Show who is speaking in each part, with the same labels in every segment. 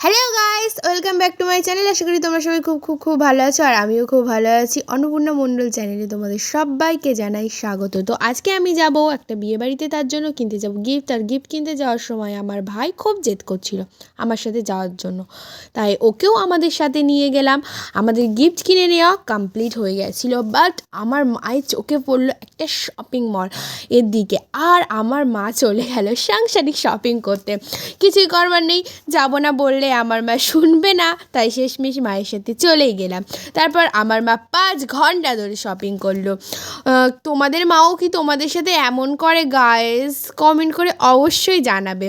Speaker 1: Hello guys welcome back to my channel আশা করি তোমরা সবাই খুব খুব খুব ভালো আছো আর আমিও খুব ভালো আছি। অন্নপূর্ণা মণ্ডল চ্যানেলে তোমাদের সবাইকে জানাই স্বাগত। তো আজকে আমি যাব একটা বিয়ে বাড়িতে, তার জন্য কিনতে যাব গিফট আর গিফট কিনতে যাওয়ার সময় আমার ভাই খুব জেদ করছিল আমার সাথে যাওয়ার জন্য। তাই ওকেও আমাদের সাথে নিয়ে গেলাম। আমাদের গিফট কিনে নেওয়া কমপ্লিট হয়ে গেছিল। বাট আমার মায়ের চোখে পড়ল একটা শপিং মল এর দিকে। আর আমার মা চলে গেল সাংসারিক শপিং করতে। কিছুই করবার নেই। যাব না বললে আমার মা শুনবে না, তাই শেষমেশ মায়ের সাথে চলেই গেলাম। তারপর আমার মা পাঁচ ঘণ্টা ধরে শপিং করল। তোমাদের মাও কি তোমাদের সাথে এমন করে? গায়েস কমেন্ট করে অবশ্যই জানাবে।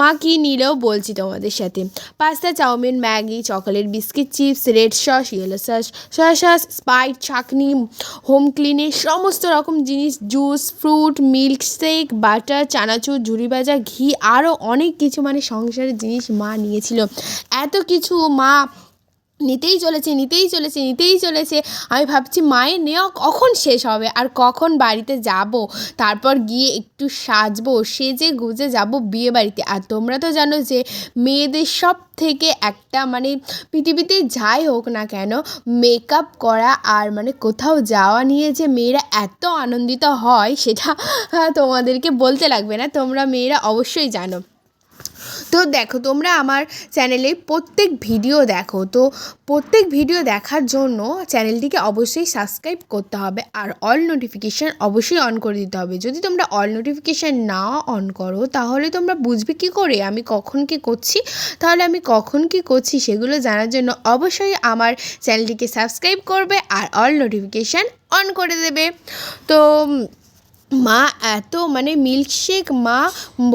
Speaker 1: মা কি নিলেও বলছি তোমাদের সাথে। Pasta, chowmein, Maggi, chocolate, biscuit, chips, red sauce yellow sauce soya sauce Sprite chutney home ক্লিনের সমস্ত রকম জিনিস juice fruit milk shake butter চানাচুর, ঝুড়ি ভাজা, ঘি আরও অনেক কিছু মানে সংসারের জিনিস মা নিয়েছিল। এত কিছু মা নিতেই চলেছে নিতেই চলেছে নিতেই চলেছে। আমি ভাবছি মায়ের নেওয়া কখন শেষ হবে? আর কখন বাড়িতে যাব? তারপর গিয়ে একটু সাজবো, সেজে গুজে যাব বিয়ে বাড়িতে আর তোমরা তো জানো যে মেয়েদের সব থেকে একটা মানে পৃথিবীতে যাই হোক না কেন মেকআপ করা আর মানে কোথাও যাওয়া নিয়ে যে মেয়েরা এত আনন্দিত হয়, সেটা তোমাদেরকে বলতে লাগবে না। তোমরা মেয়েরা অবশ্যই জানো। তো দেখো, তোমরা আমার চ্যানেলে প্রত্যেক ভিডিও দেখো, তো প্রত্যেক ভিডিও দেখার জন্য চ্যানেলটিকে অবশ্যই সাবস্ক্রাইব করতে হবে আর অল নোটিফিকেশান অবশ্যই অন করে দিতে হবে। যদি তোমরা অল নোটিফিকেশান না অন করো, তাহলে তোমরা বুঝবে কী করে, আমি কখন কী করছি, তাহলে আমি কখন কী করছি সেগুলো জানার জন্য অবশ্যই আমার চ্যানেলটিকে সাবস্ক্রাইব করবে আর অল নোটিফিকেশান অন করে দেবে। তো মা এত মানে মিল্কশেক মা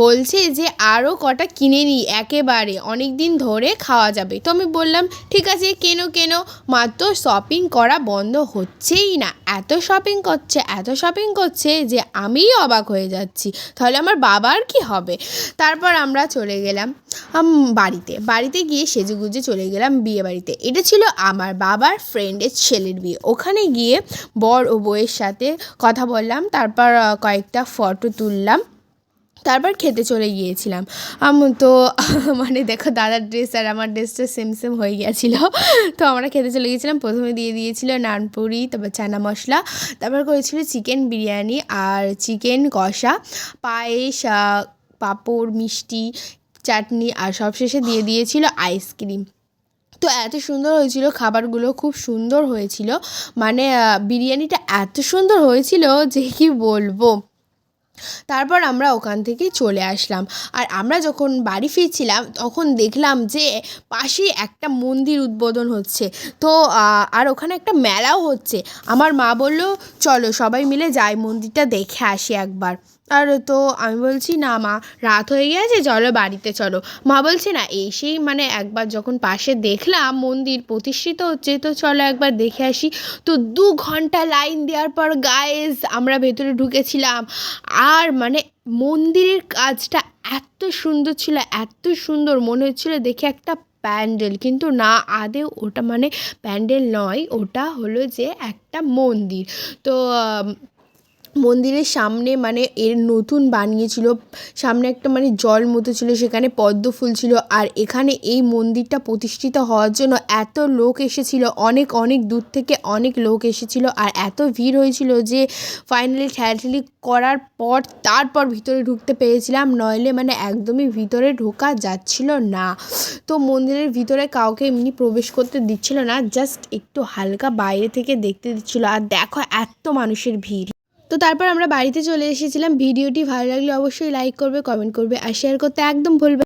Speaker 1: বলছে যে আরও কটা কিনে নিই একেবারে অনেক দিন ধরে খাওয়া যাবে। তো আমি বললাম, ঠিক আছে, কেন কেন? মা, তো শপিং করা বন্ধ হচ্ছেই না। এত শপিং করছে, এত শপিং করছে যে আমিই অবাক হয়ে যাচ্ছি। তাহলে আমার বাবার কি হবে? তারপর আমরা চলে গেলাম বাড়িতে। বাড়িতে গিয়ে সেজেগুজে চলে গেলাম বিয়ে বাড়িতে এটা ছিল আমার বাবার ফ্রেন্ডের ছেলের বিয়ে। ওখানে গিয়ে বর ও বউয়ের সাথে কথা বললাম। তারপর কয়েকটা ফটো তুললাম। তারপর খেতে চলে গিয়েছিলাম। আম তো মানে দেখো দাদার ড্রেস আর আমার ড্রেসটা সেম সেম হয়ে গিয়েছিল। তো আমরা খেতে চলে গিয়েছিলাম। প্রথমে দিয়ে দিয়েছিল নানপুরি তারপর চানা মশলা, তারপর করেছিল চিকেন বিরিয়ানি আর চিকেন কষা, পায়েস পাঁপড়, মিষ্টি, চাটনি আর সবশেষে দিয়ে দিয়েছিল আইসক্রিম তো এত সুন্দর হয়েছিল, খাবারগুলো খুব সুন্দর হয়েছিল। মানে বিরিয়ানিটা এত সুন্দর হয়েছিল যে কি বলব। তারপর আমরা ওখান থেকে চলে আসলাম। আর আমরা যখন বাড়ি ফিরছিলাম, তখন দেখলাম যে পাশেই একটা মন্দির উদ্বোধন হচ্ছে। তো আর ওখানে একটা মেলাও হচ্ছে। আমার মা বলল, চলো সবাই মিলে যাই, মন্দিরটা দেখে আসি একবার। আর তো আমি বলছি, না মা, রাত হয়ে গেছে চলো বাড়িতে চলো। মা বলছে, না, এসেই মানে একবার যখন পাশে দেখলাম, মন্দির প্রতিষ্ঠিত হচ্ছে, তো চলো একবার দেখে আসি। তো দু ঘণ্টা লাইন দেওয়ার পর গায়েস আমরা ভেতরে ঢুকেছিলাম। আর মানে মন্দিরের কাজটা এত সুন্দর ছিল, এত সুন্দর মনে হচ্ছিল দেখে একটা প্যান্ডেল। কিন্তু না আদেও ওটা মানে প্যান্ডেল নয়, ওটা হলো যে একটা মন্দির। তো মন্দিরের সামনে মানে এর নতুন বানিয়েছিল। সামনে একটা মানে জল মতো ছিল, সেখানে পদ্ম ফুল ছিল। আর এখানে এই মন্দিরটা প্রতিষ্ঠিত হওয়ার জন্য এত লোক এসেছিল, অনেক অনেক দূর থেকে অনেক লোক এসেছিল। আর এত ভিড় হয়েছিল যে ফাইনালি ঠেলাঠেলি করার পর তারপর ভিতরে ঢুকতে পেরেছিলাম। নইলে মানে একদমই ভিতরে ঢোকা যাচ্ছিল না। তো মন্দিরের ভিতরে কাউকে এমনি প্রবেশ করতে দিচ্ছিল না জাস্ট একটু হালকা বাইরে থেকে দেখতে দিচ্ছিল। আর দেখো এত মানুষের ভিড়। তো তারপর আমরা বাড়িতে চলে এসেছিলাম। ভিডিওটি ভালো লাগলে অবশ্যই লাইক করবে কমেন্ট করবে আর শেয়ার করতে একদম ভুলবে